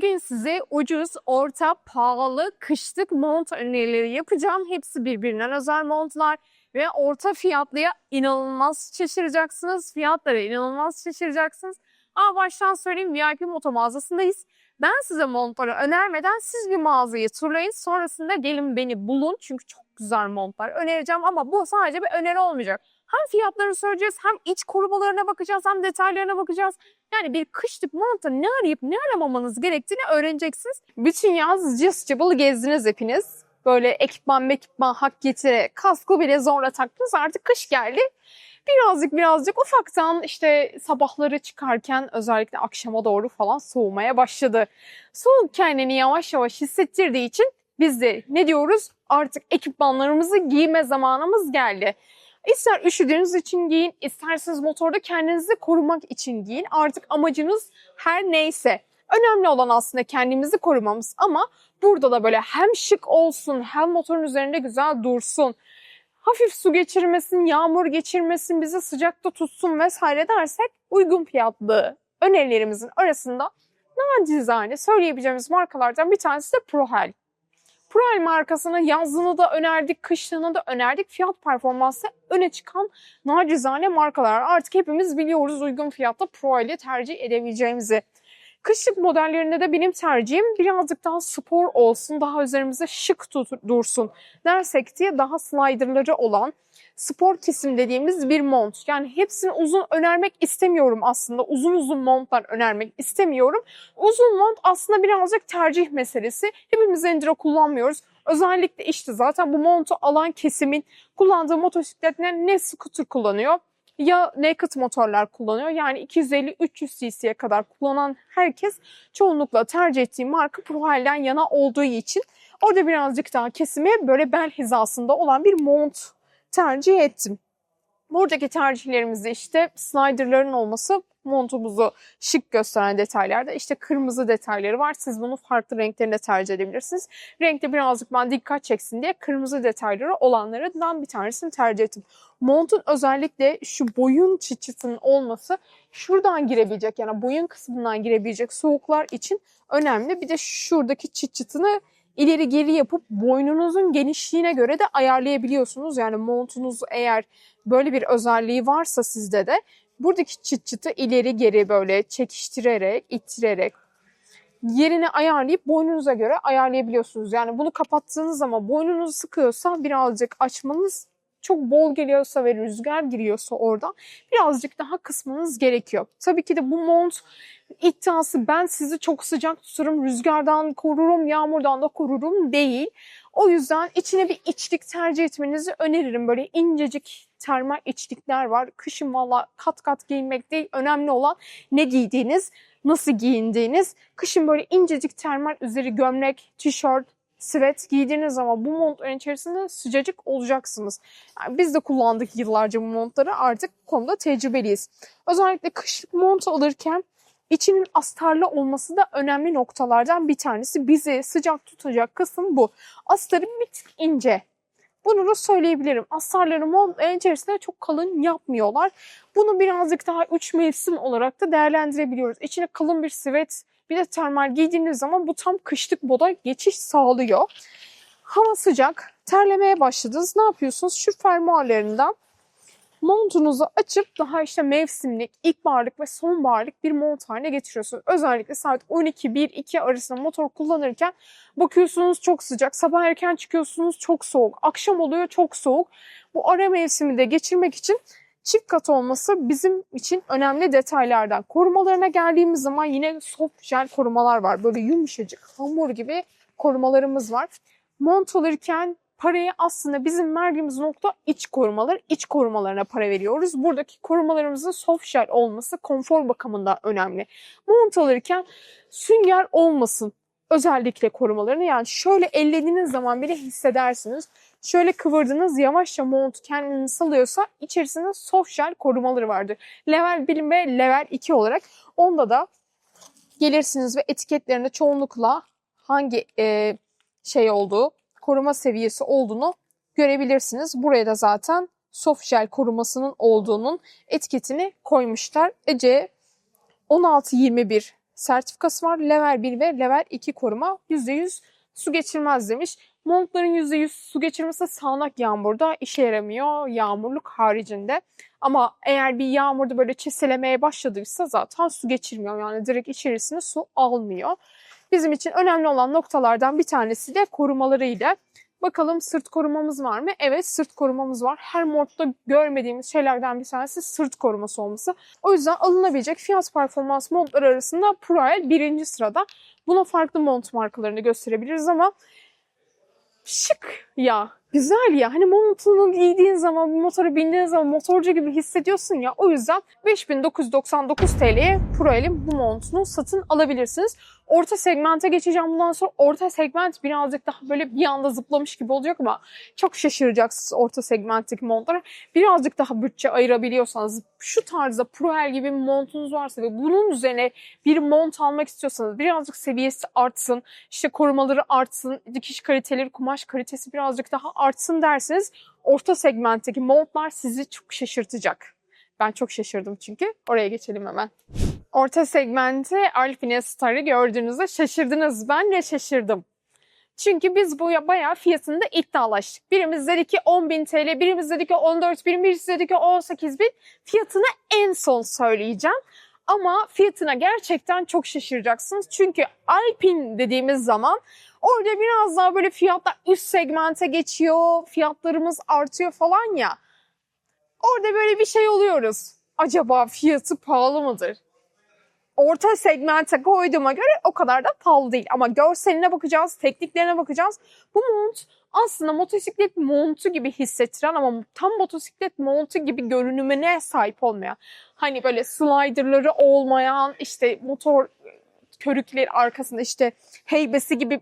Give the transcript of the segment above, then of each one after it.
Bugün size ucuz, orta, pahalı, kışlık mont önerileri yapacağım. Hepsi birbirinden özel montlar ve orta fiyatlıya inanılmaz şaşıracaksınız. Fiyatlara inanılmaz şaşıracaksınız. Ama baştan söyleyeyim VIP moto mağazasındayız. Ben size montları önermeden siz bir mağazayı turlayın. Sonrasında gelin beni bulun. Çünkü çok güzel montlar önereceğim ama bu sadece bir öneri olmayacak. Hem fiyatlarını söyleyeceğiz hem iç korumalarına bakacağız hem detaylarına bakacağız. Yani bir kışlık monta ne arayıp ne aramamanız gerektiğini öğreneceksiniz. Bütün yaz cız cıbıl gezdiniz hepiniz. Böyle ekipman mekipman hak getire kaskı bile zorla taktınız artık kış geldi. Birazcık birazcık ufaktan işte sabahları çıkarken özellikle akşama doğru falan soğumaya başladı. Soğuk kendini yavaş yavaş hissettirdiği için biz de ne diyoruz? Artık ekipmanlarımızı giyme zamanımız geldi. İster üşüdüğünüz için giyin, isterseniz motorda kendinizi korumak için giyin. Artık amacınız her neyse. Önemli olan aslında kendimizi korumamız ama burada da böyle hem şık olsun hem motorun üzerinde güzel dursun. Hafif su geçirmesin, yağmur geçirmesin, bizi sıcakta tutsun vesaire dersek uygun fiyatlı önerilerimizin arasında nacizane söyleyebileceğimiz markalardan bir tanesi de Prohel. Prohel markasını yazlığını da önerdik, kışlığını da önerdik. Fiyat performansı öne çıkan nacizane markalar. Artık hepimiz biliyoruz uygun fiyatta Prohel'i tercih edebileceğimizi. Kışlık modellerinde de benim tercihim birazcık daha spor olsun, daha üzerimize şık dursun dersek diye daha sliderları olan spor kesim dediğimiz bir mont. Yani hepsini uzun önermek istemiyorum aslında. Uzun uzun montlar önermek istemiyorum. Uzun mont aslında birazcık tercih meselesi. Hepimiz enduro kullanmıyoruz. Özellikle işte zaten bu montu alan kesimin kullandığı motosikletler ne scooter kullanıyor ya naked motorlar kullanıyor. Yani 250-300 cc'ye kadar kullanan herkes çoğunlukla tercih ettiği marka Prohel'den yana olduğu için orada birazcık daha kesime böyle bel hizasında olan bir mont tercih ettim. Buradaki tercihlerimizde işte sliderların olması montumuzu şık gösteren detaylarda işte kırmızı detayları var. Siz bunu farklı renklerinde tercih edebilirsiniz. Renkte birazcık ben dikkat çeksin diye kırmızı detayları olanlardan bir tanesini tercih ettim. Montun özellikle şu boyun çıçıtının olması şuradan girebilecek yani boyun kısmından girebilecek soğuklar için önemli. Bir de şuradaki çıçıtını ileri geri yapıp boynunuzun genişliğine göre de ayarlayabiliyorsunuz. Yani montunuz eğer böyle bir özelliği varsa sizde de buradaki çıt çıtı ileri geri böyle çekiştirerek, ittirerek yerini ayarlayıp boynunuza göre ayarlayabiliyorsunuz. Yani bunu kapattığınız zaman boynunuzu sıkıyorsa birazcık açmanız çok bol geliyorsa ve rüzgar giriyorsa orada birazcık daha kısmanız gerekiyor. Tabii ki de bu mont iddiası ben sizi çok sıcak tutarım, rüzgardan korurum, yağmurdan da korurum değil. O yüzden içine bir içlik tercih etmenizi öneririm. Böyle incecik termal içlikler var. Kışın valla kat kat giyinmek değil. Önemli olan ne giydiğiniz, nasıl giyindiğiniz. Kışın böyle incecik termal üzeri gömlek, tişört, sivet giydiğiniz zaman bu montların içerisinde sıcacık olacaksınız. Yani biz de kullandık yıllarca bu montları artık konuda tecrübeliyiz. Özellikle kışlık mont alırken içinin astarlı olması da önemli noktalardan bir tanesi. Bizi sıcak tutacak kısım bu. Astarı bir tık ince. Bunu da söyleyebilirim. Astarları montların içerisinde çok kalın yapmıyorlar. Bunu birazcık daha üç mevsim olarak da değerlendirebiliyoruz. İçine kalın bir sivet bir de termal giydiğiniz zaman bu tam kışlık moda geçiş sağlıyor. Hava sıcak, terlemeye başladınız. Ne yapıyorsunuz? Şu fermuarlarından montunuzu açıp daha işte mevsimlik, ilkbaharlık ve sonbaharlık bir mont haline getiriyorsunuz. Özellikle saat 12-1-2 arasında motor kullanırken bakıyorsunuz çok sıcak. Sabah erken çıkıyorsunuz çok soğuk. Akşam oluyor çok soğuk. Bu ara mevsimi de geçirmek için çift kat olması bizim için önemli detaylardan. Korumalarına geldiğimiz zaman yine soft jel korumalar var. Böyle yumuşacık hamur gibi korumalarımız var. Mont alırken parayı aslında bizim verdiğimiz nokta iç korumalar. İç korumalarına para veriyoruz. Buradaki korumalarımızın soft shell olması konfor bakımından önemli. Mont alırken sünger olmasın özellikle korumalarını. Yani şöyle ellediğiniz zaman bile hissedersiniz. Şöyle kıvırdınız yavaşça mont kendini salıyorsa içerisinde soft shell korumaları vardır. Level 1 ve level 2 olarak. Onda da gelirsiniz ve etiketlerinde çoğunlukla hangi e, şey olduğu, koruma seviyesi olduğunu görebilirsiniz. Buraya da zaten soft gel korumasının olduğunun etiketini koymuşlar. Ece 16-21 sertifikası var. Level 1 ve Level 2 koruma %100 su geçirmez demiş. Montların %100 su geçirmesi sağanak yağmurda işe yaramıyor yağmurluk haricinde. Ama eğer bir yağmurda böyle çiselemeye başladıysa zaten su geçirmiyor. Yani direkt içerisine su almıyor. Bizim için önemli olan noktalardan bir tanesi de korumalarıyla. Bakalım sırt korumamız var mı? Evet sırt korumamız var. Her modda görmediğimiz şeylerden bir tanesi sırt koruması olması. O yüzden alınabilecek fiyat performans montları arasında Proel birinci sırada. Buna farklı mont markalarını gösterebiliriz ama şık ya. Güzel ya. Hani montunu giydiğin zaman, bu motora bindiğin zaman motorcu gibi hissediyorsun ya. O yüzden 5999 TL'ye Proel'in bu montunu satın alabilirsiniz. Orta segmente geçeceğim bundan sonra. Orta segment birazcık daha böyle bir anda zıplamış gibi olacak ama çok şaşıracaksınız orta segmentteki montlara. Birazcık daha bütçe ayırabiliyorsanız şu tarzda Proel gibi bir montunuz varsa ve bunun üzerine bir mont almak istiyorsanız birazcık seviyesi artsın, işte korumaları artsın, dikiş kaliteleri, kumaş kalitesi birazcık daha artsın derseniz orta segmentteki montlar sizi çok şaşırtacak. Ben çok şaşırdım çünkü. Oraya geçelim hemen. Orta segmente Alpine Star'ı gördüğünüzde şaşırdınız. Ben de şaşırdım. Çünkü biz bu bayağı fiyatında iddialaştık. Birimiz dedi ki 10.000 TL, birimiz dedi ki 14 bin, birimiz dedi ki 18 bin. Fiyatını en son söyleyeceğim. Ama fiyatına gerçekten çok şaşıracaksınız. Çünkü Alpine dediğimiz zaman orada biraz daha böyle fiyatlar üst segmente geçiyor, fiyatlarımız artıyor falan ya. Orada böyle bir şey oluyoruz. Acaba fiyatı pahalı mıdır? Orta segmente koyduğuma göre o kadar da pahalı değil. Ama görseline bakacağız, tekniklerine bakacağız. Bu mont aslında motosiklet montu gibi hissettiren ama tam motosiklet montu gibi görünümüne sahip olmayan. Hani böyle sliderları olmayan, işte motor körükleri arkasında işte heybesi gibi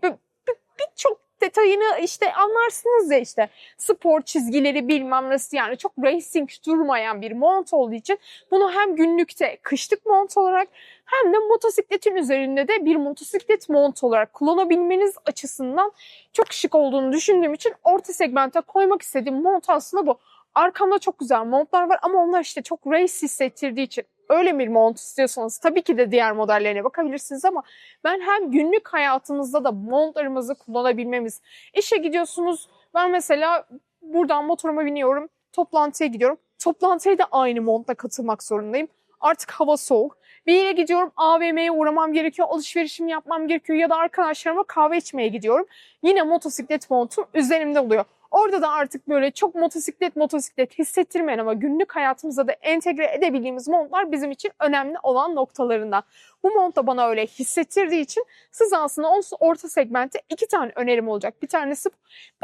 birçok detayını işte anlarsınız ya işte spor çizgileri bilmem nasıl yani çok racing durmayan bir mont olduğu için bunu hem günlükte kışlık mont olarak hem de motosikletin üzerinde de bir motosiklet mont olarak kullanabilmeniz açısından çok şık olduğunu düşündüğüm için orta segmente koymak istediğim mont aslında bu. Arkamda çok güzel montlar var ama onlar işte çok race hissettirdiği için öyle bir mont istiyorsanız tabii ki de diğer modellerine bakabilirsiniz ama ben hem günlük hayatımızda da montlarımızı kullanabilmemiz. İşe gidiyorsunuz ben mesela buradan motoruma biniyorum toplantıya gidiyorum. Toplantıya da aynı montla katılmak zorundayım. Artık hava soğuk. Bir yere gidiyorum AVM'ye uğramam gerekiyor, alışverişimi yapmam gerekiyor ya da arkadaşlarıma kahve içmeye gidiyorum. Yine motosiklet montum üzerimde oluyor. Orada da artık böyle çok motosiklet motosiklet hissettirmeyen ama günlük hayatımıza da entegre edebildiğimiz montlar bizim için önemli olan noktalarında. Bu mont da bana öyle hissettirdiği için siz aslında orta segmentte iki tane önerim olacak. Bir tanesi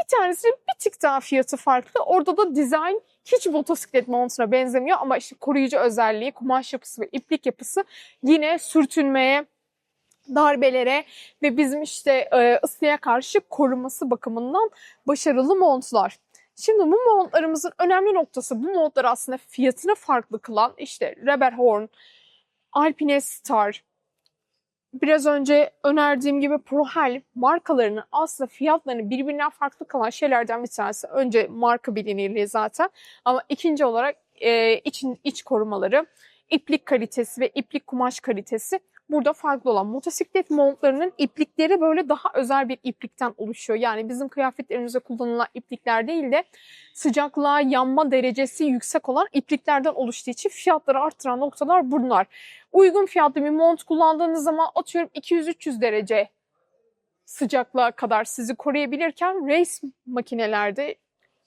bir tanesi bir tık daha fiyatı farklı. Orada da dizayn hiç motosiklet montuna benzemiyor ama işte koruyucu özelliği, kumaş yapısı ve iplik yapısı yine sürtünmeye, darbelere ve bizim işte e, ısıya karşı koruması bakımından başarılı montlar. Şimdi bu montlarımızın önemli noktası bu montlar aslında fiyatını farklı kılan işte Reberhorn, Alpine Star, biraz önce önerdiğim gibi Prohel markalarının aslında fiyatlarını birbirinden farklı kılan şeylerden bir tanesi. Önce marka bilinirliği zaten ama ikinci olarak e, için iç korumaları, iplik kalitesi ve iplik kumaş kalitesi burada farklı olan motosiklet montlarının iplikleri böyle daha özel bir iplikten oluşuyor. Yani bizim kıyafetlerimizde kullanılan iplikler değil de sıcaklığa yanma derecesi yüksek olan ipliklerden oluştuğu için fiyatları arttıran noktalar bunlar. Uygun fiyatlı bir mont kullandığınız zaman atıyorum 200-300 derece sıcaklığa kadar sizi koruyabilirken race makinelerde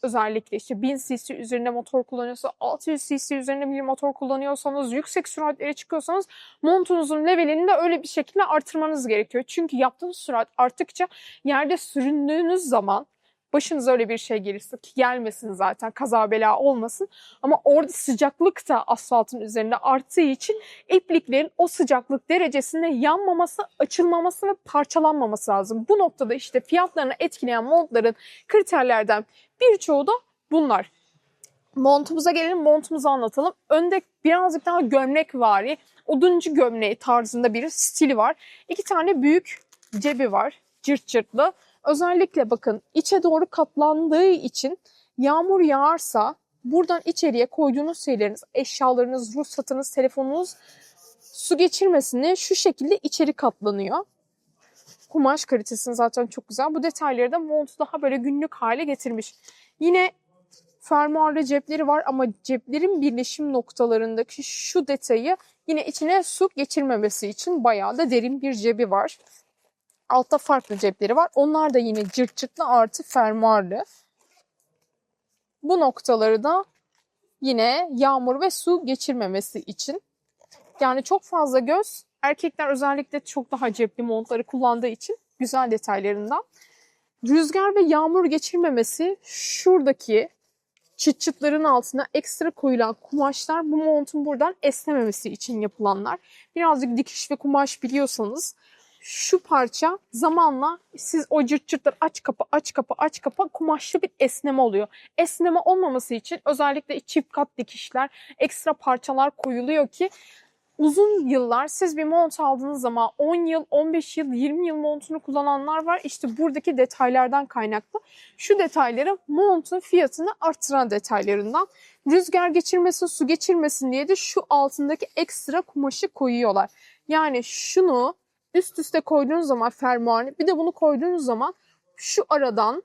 özellikle işte 1000 cc üzerinde motor kullanıyorsa 600 cc üzerinde bir motor kullanıyorsanız yüksek süratlere çıkıyorsanız montunuzun levelini de öyle bir şekilde artırmanız gerekiyor. Çünkü yaptığınız sürat arttıkça yerde süründüğünüz zaman başınıza öyle bir şey gelirse ki gelmesin zaten kaza bela olmasın ama orada sıcaklık da asfaltın üzerinde arttığı için ipliklerin o sıcaklık derecesinde yanmaması, açılmaması ve parçalanmaması lazım. Bu noktada işte fiyatlarını etkileyen montların kriterlerden birçoğu da bunlar. Montumuza gelelim, montumuzu anlatalım. Önde birazcık daha gömlek vari, oduncu gömleği tarzında bir stili var. İki tane büyük cebi var, cırt cırtlı. Özellikle bakın içe doğru katlandığı için yağmur yağarsa buradan içeriye koyduğunuz şeyleriniz, eşyalarınız, ruhsatınız, telefonunuz su geçirmesini şu şekilde içeri katlanıyor. Kumaş kalitesini zaten çok güzel. Bu detayları da mont daha böyle günlük hale getirmiş. Yine fermuarlı cepleri var ama ceplerin birleşim noktalarındaki şu detayı yine içine su geçirmemesi için bayağı da derin bir cebi var. Altta farklı cepleri var. Onlar da yine cırt cırtlı artı fermuarlı. Bu noktaları da yine yağmur ve su geçirmemesi için. Yani çok fazla göz erkekler özellikle çok daha cepli montları kullandığı için güzel detaylarından. Rüzgar ve yağmur geçirmemesi şuradaki çıt çıtların altına ekstra koyulan kumaşlar bu montun buradan esnememesi için yapılanlar. Birazcık dikiş ve kumaş biliyorsanız şu parça zamanla siz o cırt cırtlar aç kapa aç kapa aç kapa kumaşlı bir esneme oluyor. Esneme olmaması için özellikle çift kat dikişler ekstra parçalar koyuluyor ki uzun yıllar siz bir mont aldığınız zaman 10 yıl, 15 yıl, 20 yıl montunu kullananlar var. İşte buradaki detaylardan kaynaklı. Şu detayları montun fiyatını arttıran detaylarından. Rüzgar geçirmesin, su geçirmesin diye de şu altındaki ekstra kumaşı koyuyorlar. Yani şunu üst üste koyduğunuz zaman fermuarını bir de bunu koyduğunuz zaman şu aradan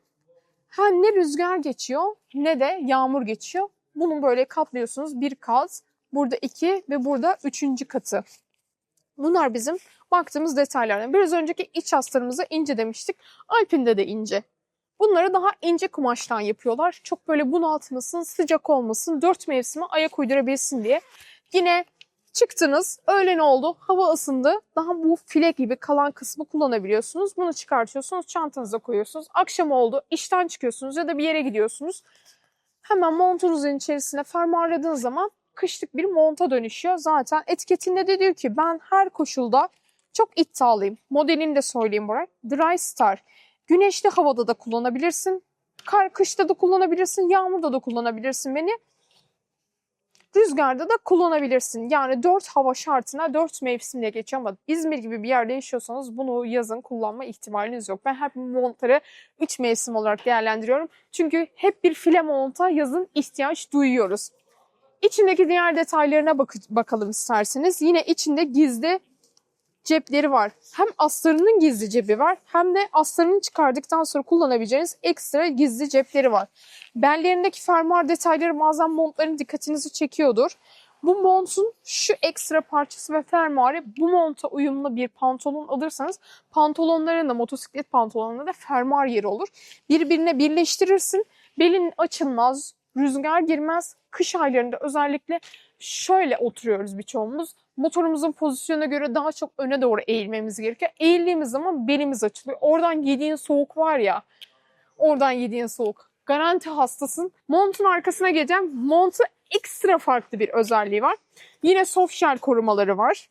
ha ne rüzgar geçiyor ne de yağmur geçiyor. Bunu böyle katlıyorsunuz bir kat Burada iki ve burada üçüncü katı. Bunlar bizim baktığımız detaylardan. Biraz önceki iç hastalarımıza ince demiştik. Alpin'de de ince. Bunları daha ince kumaştan yapıyorlar. Çok böyle bunaltmasın, sıcak olmasın, dört mevsime ayak uydurabilsin diye. Yine çıktınız, öğlen oldu, hava ısındı. Daha bu file gibi kalan kısmı kullanabiliyorsunuz. Bunu çıkartıyorsunuz, çantanıza koyuyorsunuz. Akşam oldu, işten çıkıyorsunuz ya da bir yere gidiyorsunuz. Hemen montunuzun içerisine fermuarladığınız zaman kışlık bir monta dönüşüyor. Zaten etiketinde de diyor ki ben her koşulda çok iddialıyım. Modelini de söyleyeyim buraya. Dry Star. Güneşli havada da kullanabilirsin. Kar kışta da kullanabilirsin. Yağmurda da kullanabilirsin beni. Rüzgarda da kullanabilirsin. Yani dört hava şartına dört mevsimle geçiyor ama İzmir gibi bir yerde yaşıyorsanız bunu yazın kullanma ihtimaliniz yok. Ben hep montları üç mevsim olarak değerlendiriyorum. Çünkü hep bir file monta yazın ihtiyaç duyuyoruz. İçindeki diğer detaylarına bak bakalım isterseniz. Yine içinde gizli cepleri var. Hem astarının gizli cebi var hem de astarını çıkardıktan sonra kullanabileceğiniz ekstra gizli cepleri var. Bellerindeki fermuar detayları bazen montların dikkatinizi çekiyordur. Bu montun şu ekstra parçası ve fermuarı bu monta uyumlu bir pantolon alırsanız pantolonların motosiklet pantolonlarında da fermuar yeri olur. Birbirine birleştirirsin. Belin açılmaz, rüzgar girmez. Kış aylarında özellikle şöyle oturuyoruz birçoğumuz. Motorumuzun pozisyona göre daha çok öne doğru eğilmemiz gerekiyor. Eğildiğimiz zaman belimiz açılıyor. Oradan yediğin soğuk var ya, oradan yediğin soğuk. Garanti hastasın. Montun arkasına geleceğim. Montu ekstra farklı bir özelliği var. Yine soft shell korumaları var.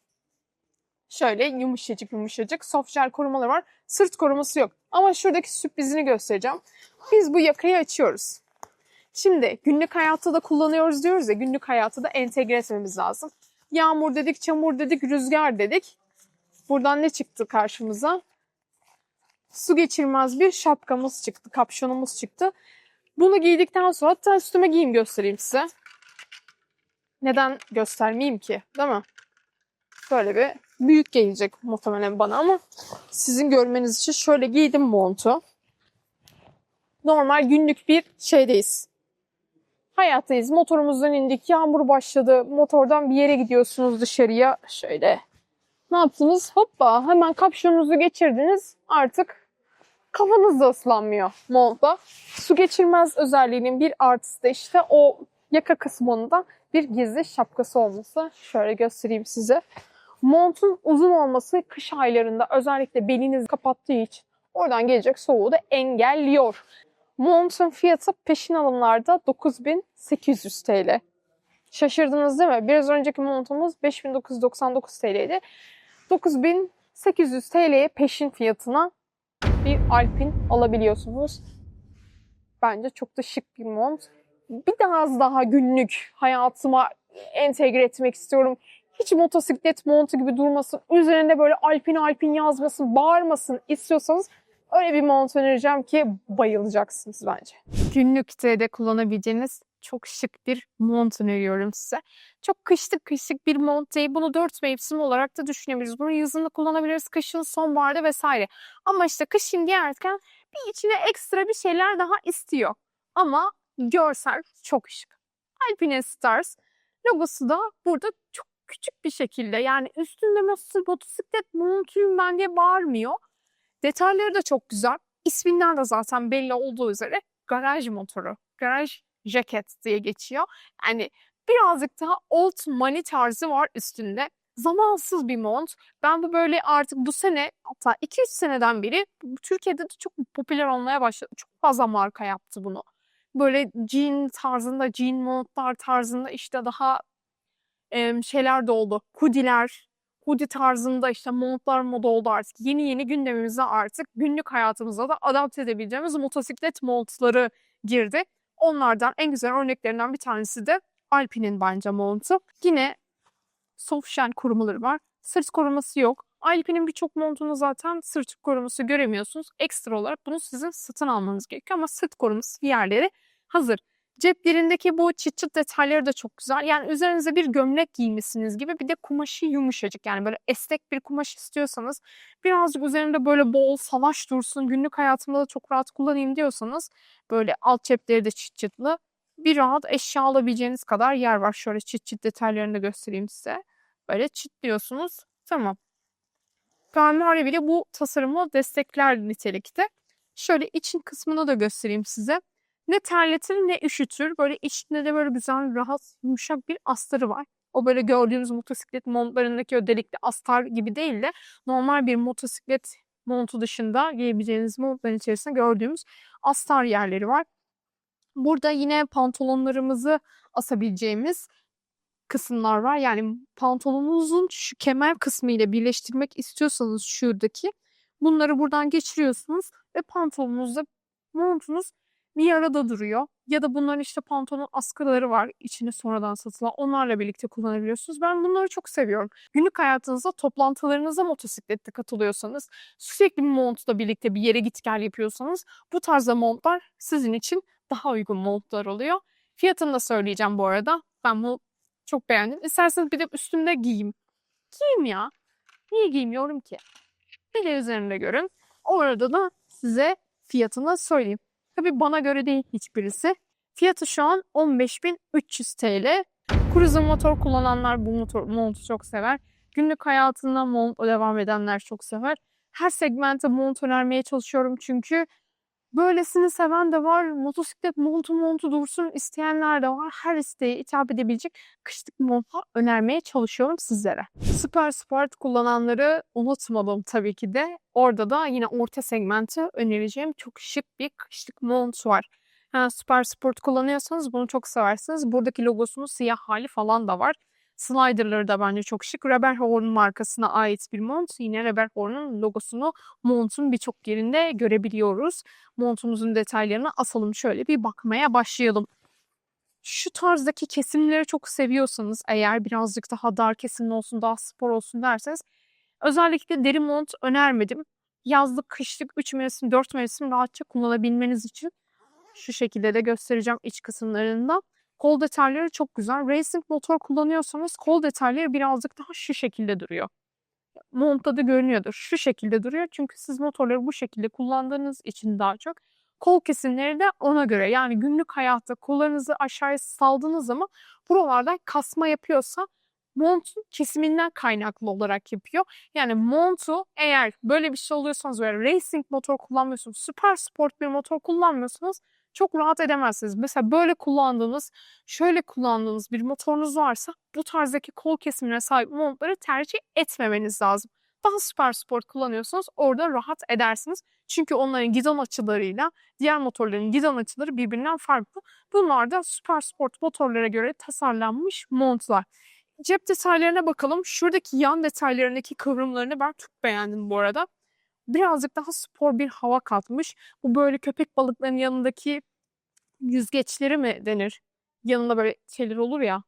Şöyle yumuşacık yumuşacık soft shell korumaları var. Sırt koruması yok. Ama şuradaki sürprizini göstereceğim. Biz bu yakayı açıyoruz. Şimdi günlük hayatta da kullanıyoruz diyoruz ya günlük hayatta da entegre etmemiz lazım. Yağmur dedik, çamur dedik, rüzgar dedik. Buradan ne çıktı karşımıza? Su geçirmez bir şapkamız çıktı, kapşonumuz çıktı. Bunu giydikten sonra hatta üstüme giyeyim göstereyim size. Neden göstermeyeyim ki değil mi? Böyle bir büyük gelecek muhtemelen bana ama sizin görmeniz için şöyle giydim montu. Normal günlük bir şeydeyiz hayattayız. Motorumuzdan indik. Yağmur başladı. Motordan bir yere gidiyorsunuz dışarıya. Şöyle. Ne yaptınız? Hoppa hemen kapşonunuzu geçirdiniz. Artık kafanız da ıslanmıyor montla. Su geçirmez özelliğinin bir artısı da işte o yaka kısmında bir gizli şapkası olması. Şöyle göstereyim size. Montun uzun olması kış aylarında özellikle belinizi kapattığı için oradan gelecek soğuğu da engelliyor. Montun fiyatı peşin alımlarda 9800 TL. Şaşırdınız değil mi? Biraz önceki montumuz 5999 TL'ydi. 9800 TL'ye peşin fiyatına bir Alpin alabiliyorsunuz. Bence çok da şık bir mont. Bir daha daha günlük hayatıma entegre etmek istiyorum. Hiç motosiklet montu gibi durmasın. Üzerinde böyle Alpin Alpin yazmasın, bağırmasın istiyorsanız Öyle bir mont önereceğim ki bayılacaksınız bence. Günlükte de kullanabileceğiniz çok şık bir mont öneriyorum size. Çok kışlık kışlık bir mont değil. Bunu dört mevsim olarak da düşünebiliriz. Bunu yazın da kullanabiliriz, kışın, sonbaharda vesaire. Ama işte kışın giyerken bir içine ekstra bir şeyler daha istiyor. Ama görsel çok şık. Alpine Stars logosu da burada çok küçük bir şekilde yani üstünde nasıl motosiklet montuyum ben diye bağırmıyor. Detayları da çok güzel. İsminden de zaten belli olduğu üzere garaj motoru, garaj jacket diye geçiyor. Yani birazcık daha old money tarzı var üstünde. Zamansız bir mont. Ben bu böyle artık bu sene hatta 2-3 seneden beri Türkiye'de de çok popüler olmaya başladı. Çok fazla marka yaptı bunu. Böyle jean tarzında, jean montlar tarzında işte daha em, şeyler de oldu. Hoodiler, hoodie tarzında işte montlar moda oldu artık. Yeni yeni gündemimize artık günlük hayatımıza da adapte edebileceğimiz motosiklet montları girdi. Onlardan en güzel örneklerinden bir tanesi de Alpine'in bence montu. Yine shell korumaları var. Sırt koruması yok. Alpine'in birçok montunu zaten sırt koruması göremiyorsunuz. Ekstra olarak bunu sizin satın almanız gerekiyor ama sırt koruması yerleri hazır. Ceplerindeki bu çıt çıt detayları da çok güzel. Yani üzerinize bir gömlek giymişsiniz gibi bir de kumaşı yumuşacık. Yani böyle esnek bir kumaş istiyorsanız birazcık üzerinde böyle bol salaş dursun günlük hayatımda da çok rahat kullanayım diyorsanız böyle alt cepleri de çıt çıtlı bir rahat eşya alabileceğiniz kadar yer var. Şöyle çıt çıt detaylarını da göstereyim size. Böyle çıtlıyorsunuz. Tamam. Fermuarı bile bu tasarımı destekler nitelikte. Şöyle için kısmını da göstereyim size. Ne terletir ne üşütür. Böyle içinde de böyle güzel, rahat, yumuşak bir astarı var. O böyle gördüğümüz motosiklet montlarındaki o delikli astar gibi değil de normal bir motosiklet montu dışında giyebileceğiniz montların içerisinde gördüğümüz astar yerleri var. Burada yine pantolonlarımızı asabileceğimiz kısımlar var. Yani pantolonunuzun şu kemer kısmı ile birleştirmek istiyorsanız şuradaki bunları buradan geçiriyorsunuz ve pantolonunuzda montunuz bir arada duruyor. Ya da bunların işte pantolon askıları var içine sonradan satılan. Onlarla birlikte kullanabiliyorsunuz. Ben bunları çok seviyorum. Günlük hayatınızda toplantılarınıza motosiklette katılıyorsanız, sürekli bir montla birlikte bir yere git gel yapıyorsanız bu tarzda montlar sizin için daha uygun montlar oluyor. Fiyatını da söyleyeceğim bu arada. Ben bunu çok beğendim. İsterseniz bir de üstümde giyeyim. Giyeyim ya. Niye giymiyorum ki? Bir de üzerinde görün. Orada da size fiyatını söyleyeyim. Tabii bana göre değil hiçbirisi. Fiyatı şu an 15.300 TL. Cruiser motor kullananlar bu motor, montu çok sever. Günlük hayatında montla devam edenler çok sever. Her segmente mont önermeye çalışıyorum çünkü böylesini seven de var. Motosiklet montu montu dursun isteyenler de var. Her isteğe hitap edebilecek kışlık montlar önermeye çalışıyorum sizlere. Super Sport kullananları unutmadım tabii ki de. Orada da yine orta segmenti önereceğim çok şık bir kışlık mont var. Ha, Super Sport kullanıyorsanız bunu çok seversiniz. Buradaki logosunun siyah hali falan da var. Slider'ları da bence çok şık. Rebel markasına ait bir mont. Yine Rebel logosunu montun birçok yerinde görebiliyoruz. Montumuzun detaylarına asalım şöyle bir bakmaya başlayalım. Şu tarzdaki kesimleri çok seviyorsanız eğer birazcık daha dar kesimli olsun, daha spor olsun derseniz özellikle deri mont önermedim. Yazlık, kışlık, 3 mevsim, 4 mevsim rahatça kullanabilmeniz için şu şekilde de göstereceğim iç kısımlarında. Kol detayları çok güzel. Racing motor kullanıyorsanız kol detayları birazcık daha şu şekilde duruyor. Montta da görünüyordur. Şu şekilde duruyor. Çünkü siz motorları bu şekilde kullandığınız için daha çok kol kesimleri de ona göre. Yani günlük hayatta kollarınızı aşağıya saldığınız zaman buralardan kasma yapıyorsa montun kesiminden kaynaklı olarak yapıyor. Yani montu eğer böyle bir şey oluyorsanız böyle racing motor kullanmıyorsunuz, süper sport bir motor kullanmıyorsanız çok rahat edemezsiniz. Mesela böyle kullandığınız, şöyle kullandığınız bir motorunuz varsa bu tarzdaki kol kesimine sahip montları tercih etmemeniz lazım. Daha süper sport kullanıyorsanız orada rahat edersiniz. Çünkü onların gidon açılarıyla diğer motorların gidon açıları birbirinden farklı. Bunlar da süper sport motorlara göre tasarlanmış montlar. Cep detaylarına bakalım. Şuradaki yan detaylarındaki kıvrımlarını ben çok beğendim bu arada. Birazcık daha spor bir hava katmış. Bu böyle köpek balıklarının yanındaki yüzgeçleri mi denir? Yanında böyle şeyler olur ya.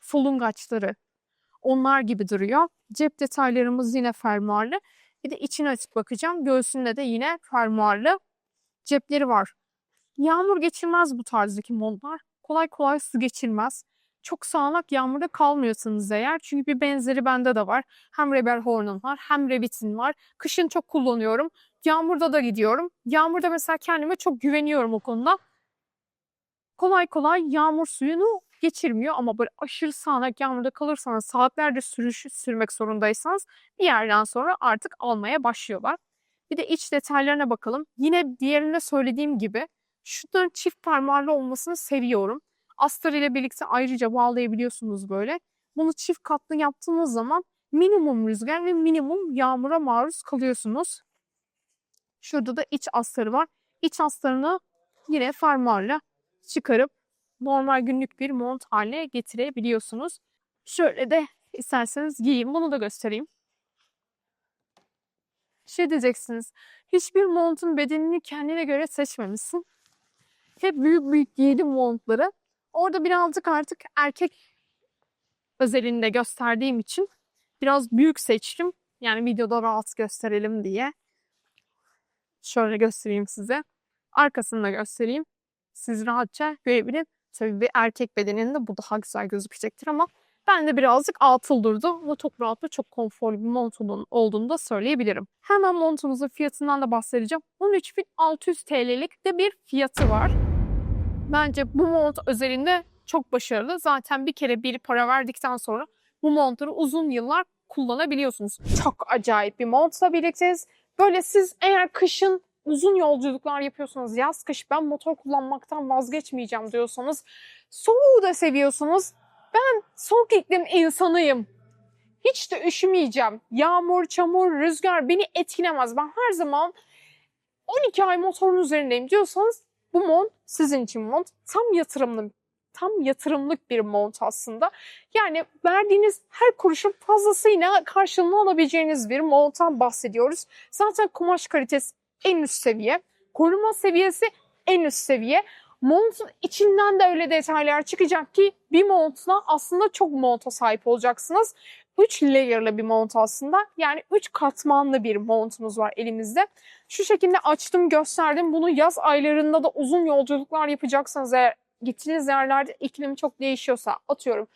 Fulungaçları. Onlar gibi duruyor. Cep detaylarımız yine fermuarlı. Bir de içine açıp bakacağım. Göğsünde de yine fermuarlı cepleri var. Yağmur geçirmez bu tarzdaki montlar. kolay kolay su geçirmez. Çok sağanak yağmurda kalmıyorsanız eğer çünkü bir benzeri bende de var. Hem Rebel Horn'un var hem Revit'in var. Kışın çok kullanıyorum. Yağmurda da gidiyorum. Yağmurda mesela kendime çok güveniyorum o konuda. Kolay kolay yağmur suyunu geçirmiyor ama böyle aşırı sağanak yağmurda kalırsanız saatlerce sürüş, sürmek zorundaysanız bir yerden sonra artık almaya başlıyorlar. Bir de iç detaylarına bakalım. Yine diğerinde söylediğim gibi şunların çift fermuarlı olmasını seviyorum. Astar ile birlikte ayrıca bağlayabiliyorsunuz böyle. Bunu çift katlı yaptığınız zaman minimum rüzgar ve minimum yağmura maruz kalıyorsunuz. Şurada da iç astarı var. İç astarını yine fermuarla çıkarıp normal günlük bir mont haline getirebiliyorsunuz. Şöyle de isterseniz giyin. Bunu da göstereyim. Şey diyeceksiniz. Hiçbir montun bedenini kendine göre seçmemişsin. Hep büyük büyük giydim montları. Orada birazcık artık erkek özelinde gösterdiğim için biraz büyük seçtim. Yani videoda rahat gösterelim diye. Şöyle göstereyim size. Arkasını da göstereyim. Siz rahatça görebilin. Tabii bir erkek bedeninde bu daha güzel gözükecektir ama ben de birazcık atıl durdu ama çok rahat ve çok konforlu bir montunun olduğunu da söyleyebilirim. Hemen montumuzun fiyatından da bahsedeceğim. 13.600 TL'lik de bir fiyatı var. Bence bu mont özelinde çok başarılı. Zaten bir kere bir para verdikten sonra bu montları uzun yıllar kullanabiliyorsunuz. Çok acayip bir montla birlikteyiz. Böyle siz eğer kışın uzun yolculuklar yapıyorsanız yaz kış ben motor kullanmaktan vazgeçmeyeceğim diyorsanız soğuğu da seviyorsunuz. Ben soğuk iklim insanıyım. Hiç de üşümeyeceğim. Yağmur, çamur, rüzgar beni etkilemez. Ben her zaman 12 ay motorun üzerindeyim diyorsanız bu mont sizin için mont. Tam yatırımlı, tam yatırımlık bir mont aslında. Yani verdiğiniz her kuruşun fazlasıyla karşılığını alabileceğiniz bir monttan bahsediyoruz. Zaten kumaş kalitesi en üst seviye. Koruma seviyesi en üst seviye. Montun içinden de öyle detaylar çıkacak ki bir montla aslında çok monta sahip olacaksınız. 3 layer'lı bir mont aslında. Yani 3 katmanlı bir montumuz var elimizde. Şu şekilde açtım gösterdim. Bunu yaz aylarında da uzun yolculuklar yapacaksanız eğer gittiğiniz yerlerde iklim çok değişiyorsa atıyorum.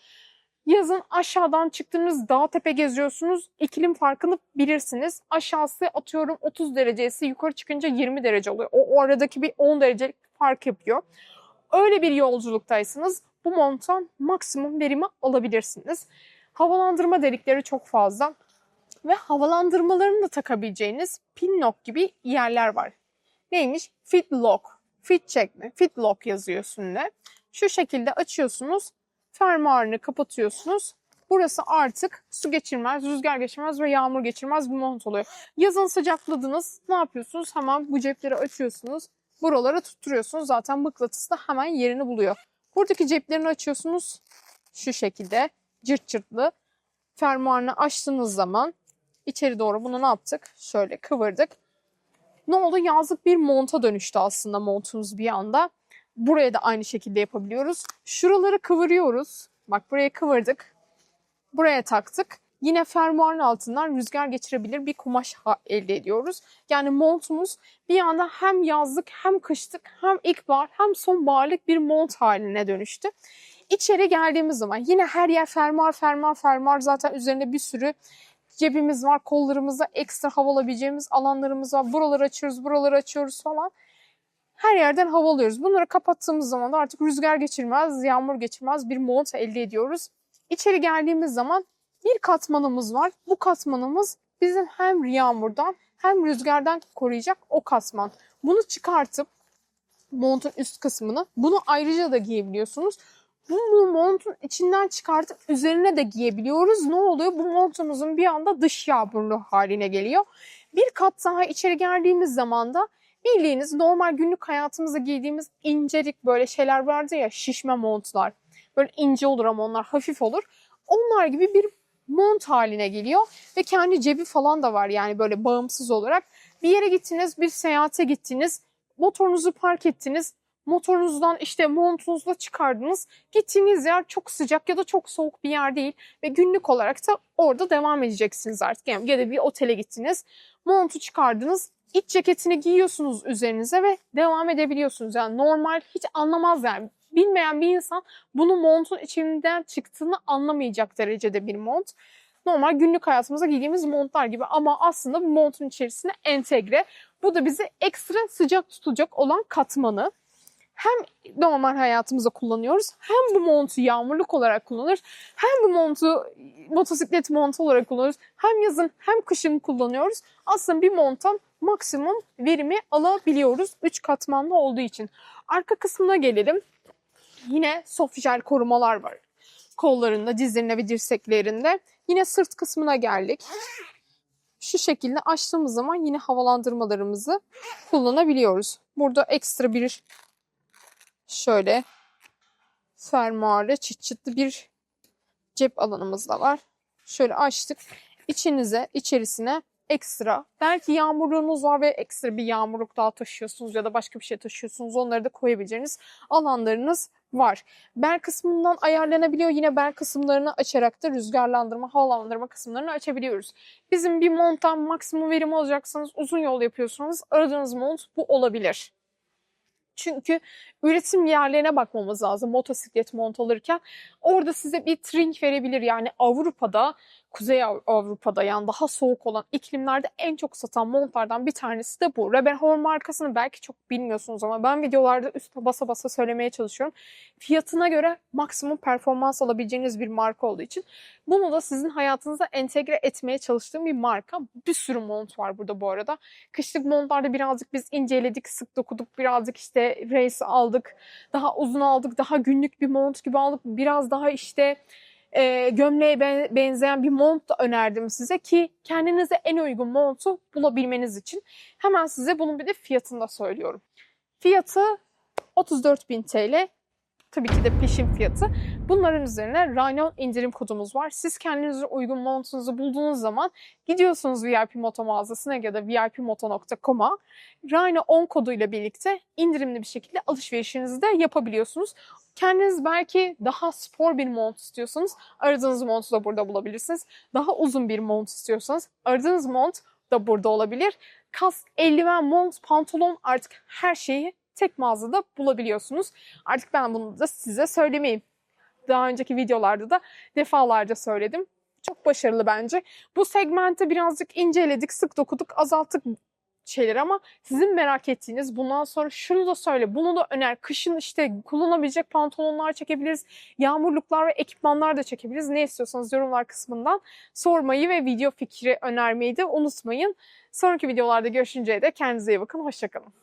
Yazın aşağıdan çıktığınız dağ tepe geziyorsunuz. iklim farkını bilirsiniz. Aşağısı atıyorum 30 derecesi yukarı çıkınca 20 derece oluyor. O, o aradaki bir 10 derecelik fark yapıyor. Öyle bir yolculuktaysanız bu monttan maksimum verimi alabilirsiniz. Havalandırma delikleri çok fazla ve havalandırmalarını da takabileceğiniz pin lock gibi yerler var. Neymiş? Fit lock, fit çekme, fit lock yazıyor üstünde. Şu şekilde açıyorsunuz, fermuarını kapatıyorsunuz. Burası artık su geçirmez, rüzgar geçirmez ve yağmur geçirmez bir mont oluyor. Yazın sıcakladınız, ne yapıyorsunuz? Hemen bu cepleri açıyorsunuz, buralara tutturuyorsunuz. Zaten mıknatıs da hemen yerini buluyor. Buradaki ceplerini açıyorsunuz şu şekilde cırt cırtlı. Fermuarını açtığınız zaman içeri doğru bunu ne yaptık? Şöyle kıvırdık. Ne oldu? Yazlık bir monta dönüştü aslında montumuz bir anda. Buraya da aynı şekilde yapabiliyoruz. Şuraları kıvırıyoruz. Bak buraya kıvırdık. Buraya taktık. Yine fermuarın altından rüzgar geçirebilir bir kumaş elde ediyoruz. Yani montumuz bir anda hem yazlık hem kışlık hem ilkbahar hem sonbaharlık bir mont haline dönüştü. İçeri geldiğimiz zaman yine her yer fermuar fermuar fermuar zaten üzerinde bir sürü cebimiz var. Kollarımızda ekstra hava alabileceğimiz alanlarımız var. Buraları açıyoruz, buraları açıyoruz falan. Her yerden hava alıyoruz. Bunları kapattığımız zaman da artık rüzgar geçirmez, yağmur geçirmez bir mont elde ediyoruz. İçeri geldiğimiz zaman bir katmanımız var. Bu katmanımız bizim hem yağmurdan hem rüzgardan koruyacak o katman. Bunu çıkartıp montun üst kısmını bunu ayrıca da giyebiliyorsunuz. Bunu montun içinden çıkartıp üzerine de giyebiliyoruz. Ne oluyor? Bu montumuzun bir anda dış yağmurlu haline geliyor. Bir kat daha içeri geldiğimiz zaman da bildiğiniz normal günlük hayatımızda giydiğimiz incelik böyle şeyler vardı ya şişme montlar. Böyle ince olur ama onlar hafif olur. Onlar gibi bir mont haline geliyor ve kendi cebi falan da var yani böyle bağımsız olarak. Bir yere gittiniz, bir seyahate gittiniz, motorunuzu park ettiniz, motorunuzdan işte montunuzla çıkardınız. Gittiğiniz yer çok sıcak ya da çok soğuk bir yer değil ve günlük olarak da orada devam edeceksiniz artık. Yani ya da bir otele gittiniz, montu çıkardınız, iç ceketini giyiyorsunuz üzerinize ve devam edebiliyorsunuz. Yani normal hiç anlamaz yani bilmeyen bir insan bunu montun içinden çıktığını anlamayacak derecede bir mont. Normal günlük hayatımıza giydiğimiz montlar gibi ama aslında montun içerisine entegre. Bu da bizi ekstra sıcak tutacak olan katmanı. Hem normal hayatımızda kullanıyoruz hem bu montu yağmurluk olarak kullanıyoruz. Hem bu montu motosiklet montu olarak kullanıyoruz. Hem yazın hem kışın kullanıyoruz. Aslında bir monttan maksimum verimi alabiliyoruz 3 katmanlı olduğu için. Arka kısmına gelelim. Yine soft jel korumalar var. Kollarında, dizlerinde ve dirseklerinde. Yine sırt kısmına geldik. Şu şekilde açtığımız zaman yine havalandırmalarımızı kullanabiliyoruz. Burada ekstra bir şöyle fermuarlı çıt çıtlı bir cep alanımız da var. Şöyle açtık. İçinize, içerisine ekstra. Belki yağmurluğunuz var ve ekstra bir yağmurluk daha taşıyorsunuz ya da başka bir şey taşıyorsunuz. Onları da koyabileceğiniz alanlarınız var. Bel kısmından ayarlanabiliyor. Yine bel kısımlarını açarak da rüzgarlandırma, havalandırma kısımlarını açabiliyoruz. Bizim bir monttan maksimum verim alacaksanız uzun yol yapıyorsanız aradığınız mont bu olabilir. Çünkü üretim yerlerine bakmamız lazım motosiklet mont alırken. Orada size bir trink verebilir. Yani Avrupa'da, Kuzey Av- Avrupa'da yani daha soğuk olan iklimlerde en çok satan montlardan bir tanesi de bu. Rebenhorn markasını belki çok bilmiyorsunuz ama ben videolarda üstüne basa basa söylemeye çalışıyorum. Fiyatına göre maksimum performans alabileceğiniz bir marka olduğu için bunu da sizin hayatınıza entegre etmeye çalıştığım bir marka. Bir sürü mont var burada bu arada. Kışlık montlarda birazcık biz inceledik, sık dokuduk. Birazcık işte race aldık, daha uzun aldık, daha günlük bir mont gibi aldık. Biraz daha işte e, gömleğe ben- benzeyen bir mont önerdim size ki kendinize en uygun montu bulabilmeniz için. Hemen size bunun bir de fiyatını da söylüyorum. Fiyatı 34.000 TL. Tabii ki de peşin fiyatı. Bunların üzerine Rhino indirim kodumuz var. Siz kendinize uygun montunuzu bulduğunuz zaman gidiyorsunuz VIP Moto mağazasına ya da vipmoto.com'a Rhino 10 koduyla birlikte indirimli bir şekilde alışverişinizi de yapabiliyorsunuz. Kendiniz belki daha spor bir mont istiyorsanız aradığınız montu da burada bulabilirsiniz. Daha uzun bir mont istiyorsanız aradığınız mont da burada olabilir. Kask, eldiven, mont, pantolon artık her şeyi tek mağazada bulabiliyorsunuz. Artık ben bunu da size söylemeyeyim. Daha önceki videolarda da defalarca söyledim. Çok başarılı bence. Bu segmente birazcık inceledik, sık dokuduk, azalttık şeyler ama sizin merak ettiğiniz bundan sonra şunu da söyle, bunu da öner. Kışın işte kullanabilecek pantolonlar çekebiliriz, yağmurluklar ve ekipmanlar da çekebiliriz. Ne istiyorsanız yorumlar kısmından sormayı ve video fikri önermeyi de unutmayın. Sonraki videolarda görüşünceye dek kendinize iyi bakın. Hoşçakalın.